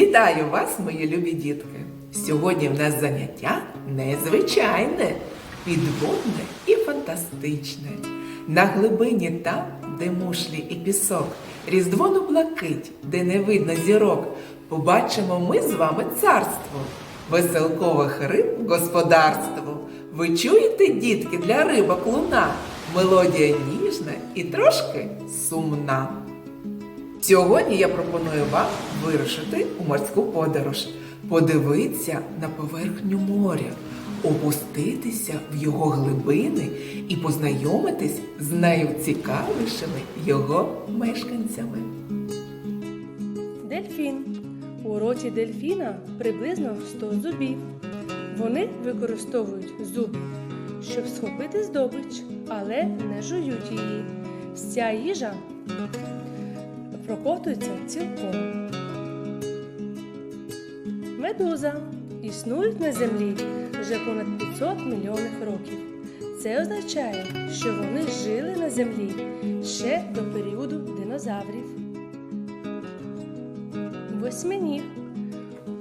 Вітаю вас, мої любі дітки! Сьогодні в нас заняття незвичайне, підводне і фантастичне. На глибині там, де мушлі і пісок, різдвону блакить, де не видно зірок, побачимо ми з вами царство, веселкових риб господарство. Ви чуєте, дітки, для рибок луна, мелодія ніжна і трошки сумна. Сьогодні я пропоную вам вирушити у морську подорож, подивитися на поверхню моря, опуститися в його глибини і познайомитись з найцікавішими його мешканцями. Дельфін. У роті дельфіна приблизно 100 зубів. Вони використовують зуби, щоб схопити здобич, але не жують її. Вся їжа проковтується цілком. Медуза існують на землі вже понад 500 мільйонів років. Це означає, що вони жили на землі ще до періоду динозаврів. Восьминіг.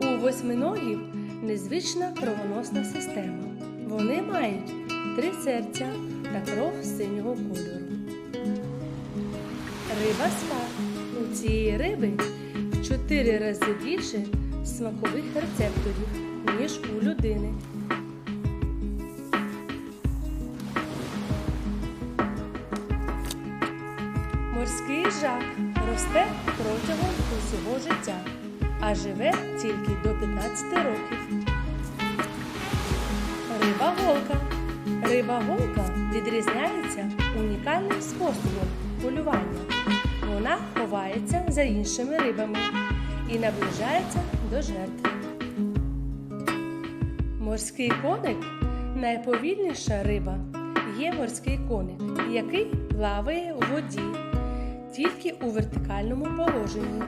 У восьминогів незвична кровоносна система. Вони мають три серця та кров синього кольору. Риба спар. Цієї риби в чотири рази більше смакових рецепторів, ніж у людини. Морський жах росте протягом усього життя, а живе тільки до 15 років. Риба голка. Риба голка відрізняється унікальним способом полювання. За іншими рибами і наближається до жертви. Морський коник найповільніша риба. Є морський коник, який плаває у воді тільки у вертикальному положенні.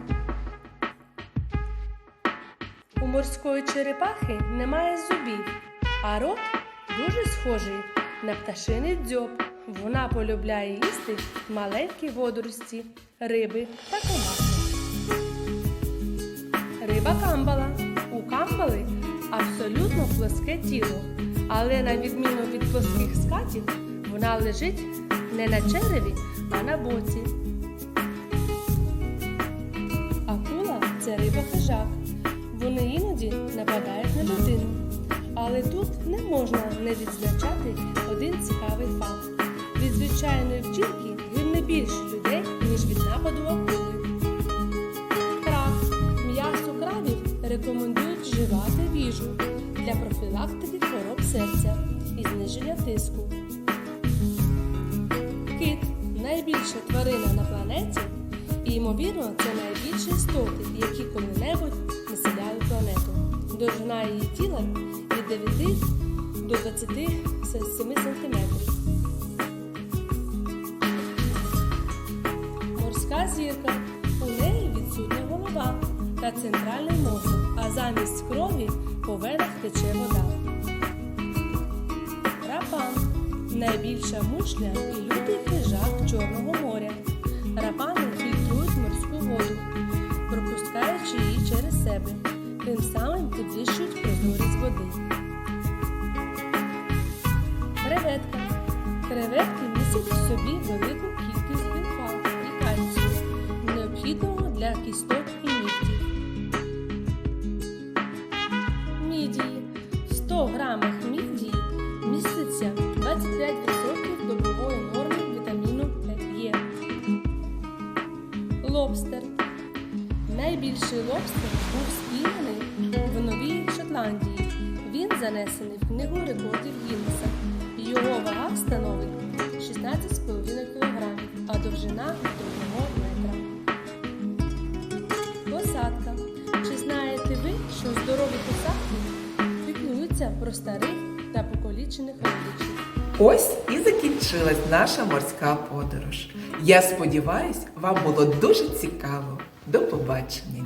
У морської черепахи немає зубів, а рот дуже схожий на пташиний дзьоб. Вона полюбляє їсти маленькі водорості, риби та комахи. Риба камбала. У камбали абсолютно плоске тіло, але на відміну від плоских скатів, вона лежить не на череві, а на боці. Акула це риба хижак. Вони іноді нападають на людину. Але тут не можна не відзначати один цікавий факт. Від звичайної втілки гине більше людей, ніж від нападу акули. Краб. М'ясо крабів рекомендують вживати в їжу для профілактики хвороб серця і зниження тиску. Кит найбільша тварина на планеті, і, ймовірно, це найбільші істоти, які коли-небудь населяли планету. Довжина її тіла від 9 до 27 см. Морська зірка. У неї відсутня голова та центральний мозок, а замість крові по венах тече вода. Рапан найбільша мушля і лютий хижак Чорного моря. Рапани фільтрують морську воду, пропускаючи її через себе, тим самим підвищують прозорість води. Креветка. Креветки містять в собі велику кількість для кісток і нігтів. Мідії. В 100 грамах мідії міститься 25% добової норми вітаміну Е. Лобстер. Найбільший лобстер був спійманий в Новій Шотландії. Він занесений в книгу рекордів Гіннеса. Його вага становить 16,5 кг, а довжина піклуються про старих та покалічених родичів? Ось і закінчилась наша морська подорож. Я сподіваюсь, вам було дуже цікаво. До побачення,